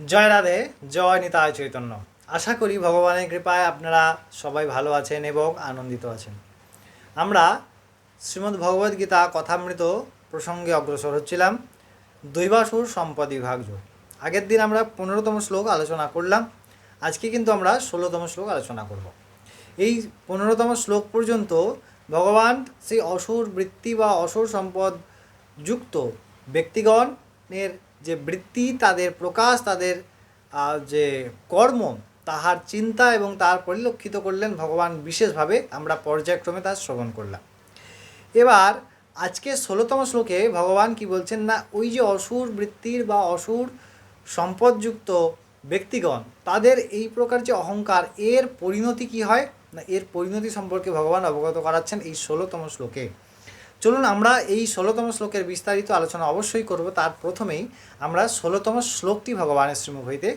জয় রাধে, জয় নিতায় চৈতন্য। আশা করি ভগবানের কৃপায় আপনারা সবাই ভালো আছেন এবং আনন্দিত আছেন। আমরা শ্রীমদ্ ভগবদ গীতা কথামৃত প্রসঙ্গে অগ্রসর হচ্ছিলাম দৈবাসুর সম্পদ বিভাগ বিভাগ্য আগের দিন আমরা পনেরোতম শ্লোক আলোচনা করলাম, আজকে কিন্তু আমরা ষোলোতম শ্লোক আলোচনা করব। এই পনেরোতম শ্লোক পর্যন্ত ভগবান সেই অসুর বৃত্তি বা অসুর সম্পদ যুক্ত ব্যক্তিগণের যে বৃত্তি, তাদের প্রকাশ, তাদের যে কর্ম, তাহার চিন্তা এবং তার পরিলক্ষিত করলেন ভগবান বিশেষভাবে। আমরা পর্যায়ক্রমে তার শ্রবণ করলাম। এবার আজকে ষোলোতম শ্লোকে ভগবান কি বলছেন না, ওই যে অসুর বৃত্তির বা অসুর সম্পদযুক্ত ব্যক্তিগণ, তাদের এই প্রকার যে অহংকার, এর পরিণতি কি হয়? না, এর পরিণতি সম্পর্কে ভগবান অবগত করাচ্ছেন এই ষোলোতম শ্লোকে। চলুন আমরা এই ষোলোতম শ্লোকের বিস্তারিত আলোচনা অবশ্যই করব। তার প্রথমেই আমরা ষোলোতম শ্লোকটি ভগবানের শ্রীমুখ হইতে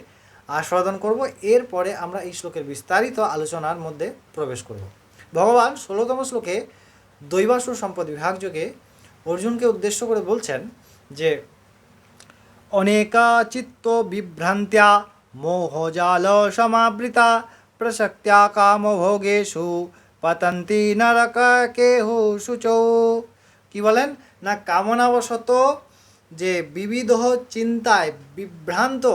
আস্বাদন করব। এরপরে আমরা এই শ্লোকের বিস্তারিত আলোচনার মধ্যে প্রবেশ করব। ভগবান ষোলোতম শ্লোকে দৈবাসুর সম্পদ বিভাগযোগে অর্জুনকে উদ্দেশ্য করে বলছেন যে অনেকা চিত্ত বিভ্রান্ত্যা মোহজাল সমাবৃতা প্রসক্ত্যা কামভোগেষু পতন্তি নরক কেহু শুচৌ কি বলেন? না, কামনাবশত যে বিবিধ চিন্তায় বিভ্রান্ত,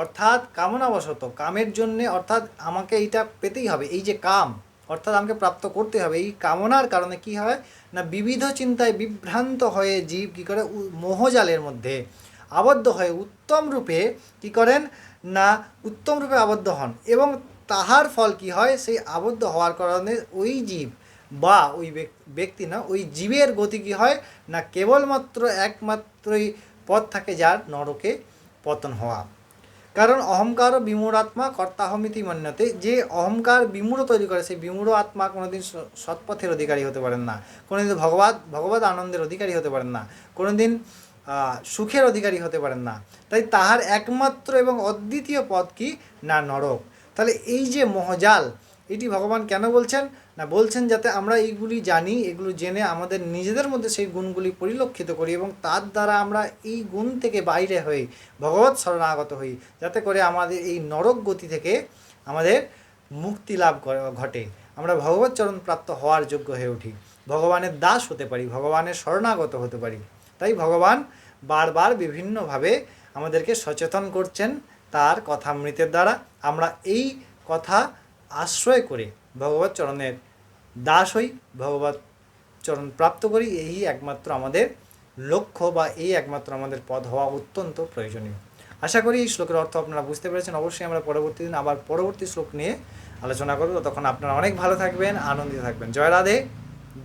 অর্থাৎ কামনাবশত, কামের জন্যে অর্থাৎ আমাকে এইটা পেতেই হবে, এই যে কাম, অর্থাৎ আমাকে প্রাপ্ত করতে হবে, এই কামনার কারণে কি হয়? না, বিবিধ চিন্তায় বিভ্রান্ত হয়ে জীব কী করে? মোহজালের মধ্যে আবদ্ধ হয়ে উত্তম রূপে কি করেন? না, উত্তম রূপে আবদ্ধ হন এবং তাহার ফল কি হয়? সেই আবদ্ধ হওয়ার কারণে ওই জীব বা ওই ব্যক্তি না, ওই জীবের গতি কি হয়? না কেবলমাত্র একমাত্রই পথ থাকে যার নরকে পতন হওয়া। কারণ অহংকার বিমূঢ় আত্মা কর্তাহমিতি মান্যতে, যে অহংকার বিমূঢ় তৈরি করে, সেই বিমূঢ় আত্মা কোনোদিন সৎপথের অধিকারী হতে পারেন না। কোনোদিন ভগবান ভগবত আনন্দের অধিকারী হতে পারেন না। কোনোদিন সুখের অধিকারী হতে পারেন না। তাই তাহার একমাত্র এবং অদ্বিতীয় পথ কি? না নরক। তাহলে এই যে মহজাল এটি ভগবান কেন বলছেন? না, বলছেন যাতে আমরা এইগুলি জানি, এগুলো জেনে আমাদের নিজেদের মধ্যে সেই গুণগুলি পরিলক্ষিত করি এবং তার দ্বারা আমরা এই গুণ থেকে বাইরে হই ভগবত শরণাগত হই, যাতে করে আমাদের এই নরক গতি থেকে আমাদের মুক্তি লাভ ঘটে। আমরা ভগবত চরণ প্রাপ্ত হওয়ার যোগ্য হয়ে উঠি। ভগবানের দাস হতে পারি, ভগবানের শরণাগত হতে পারি। তাই ভগবান বারবার বিভিন্নভাবে আমাদেরকে সচেতন করছেন তার কথামৃতের দ্বারা আমরা এই কথা আশ্রয় করে ভগবত চরণের দাস হই, ভগবত চরণ প্রাপ্ত করি। এই একমাত্র আমাদের লক্ষ্য বা এই একমাত্র আমাদের পদ হওয়া অত্যন্ত প্রয়োজনীয়। আশা করি এই শ্লোকের অর্থ আপনারা বুঝতে পেরেছেন। অবশ্যই আমরা পরবর্তী দিন আবার পরবর্তী শ্লোক নিয়ে আলোচনা করব। তখন আপনারা অনেক ভালো থাকবেন আনন্দিত থাকবেন। জয় রাধে,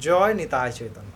জয় নিতায় চৈতন্য।